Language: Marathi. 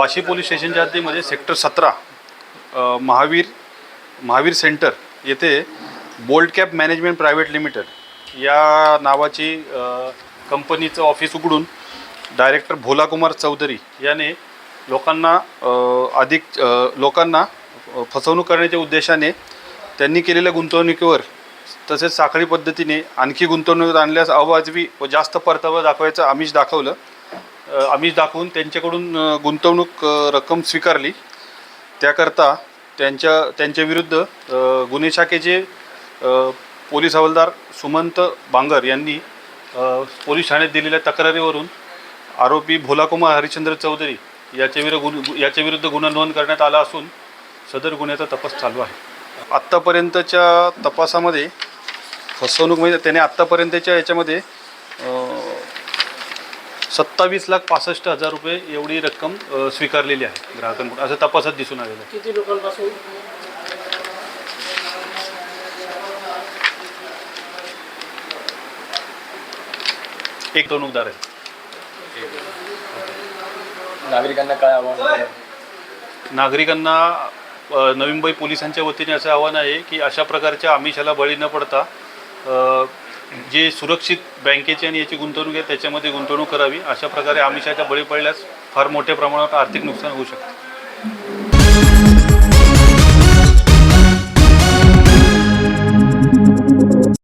वाशी पोलीस स्टेशनच्या हद्दीमध्ये सेक्टर सतरा महावीर महावीर सेंटर येथे bold cap management private limited या नावाची कंपनीचं ऑफिस उघडून डायरेक्टर भोलाकुमार चौधरी याने लोकांना अधिक लोकांना फसवणूक करण्याच्या उद्देशाने त्यांनी केलेल्या गुंतवणुकीवर तसेच साखळी पद्धतीने आणखी गुंतवणूक आणल्यास अवाजवी व जास्त परतावा दाखवायचं आमिष दाखवलं. अ, आमिष दाखवून त्यांच्याकडून गुंतवणूक रक्कम स्वीकारली. त्याकरता त्यांच्या त्यांच्याविरुद्ध गुन्हे शाखेचे पोलीस हवालदार सुमंत बांगर यांनी पोलीस ठाण्यात दिलेल्या तक्रारीवरून आरोपी भोलाकुमार हरिश्चंद्र चौधरी याच्याविरुद्ध गुन याच्याविरुद्ध गुन्हा नोंद करण्यात आला असून सदर गुन्ह्याचा तपास चालू आहे. आत्तापर्यंतच्या तपासामध्ये फसवणूक म्हणजे त्याने आत्तापर्यंतच्या याच्यामध्ये सत्तावीस लाख पासष्ट हजार रुपये एवढी रक्कम अ, स्वीकारलेली आहे ग्राहकांकडून. असं तपासात दिसून आलेलं आहे. किती लोकांपासून? एक गुंतवणूकदार आहे नागरिकांना काय आव्हान? नागरिकांना अ, नवी मुंबई पोलिसांच्या वतीने असं आव्हान आहे की अशा प्रकारच्या आमिषाला बळी न पडता अ, जे सुरक्षित बँकेची आणि याची गुंतवणूक आहे त्याच्यामध्ये गुंतवणूक करावी. अशा प्रकारे आमिषाच्या बळी पडल्यास फार मोठ्या प्रमाणात आर्थिक नुकसान होऊ शकते.